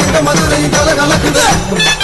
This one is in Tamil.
மதுரையும் கல கலக்குது. கல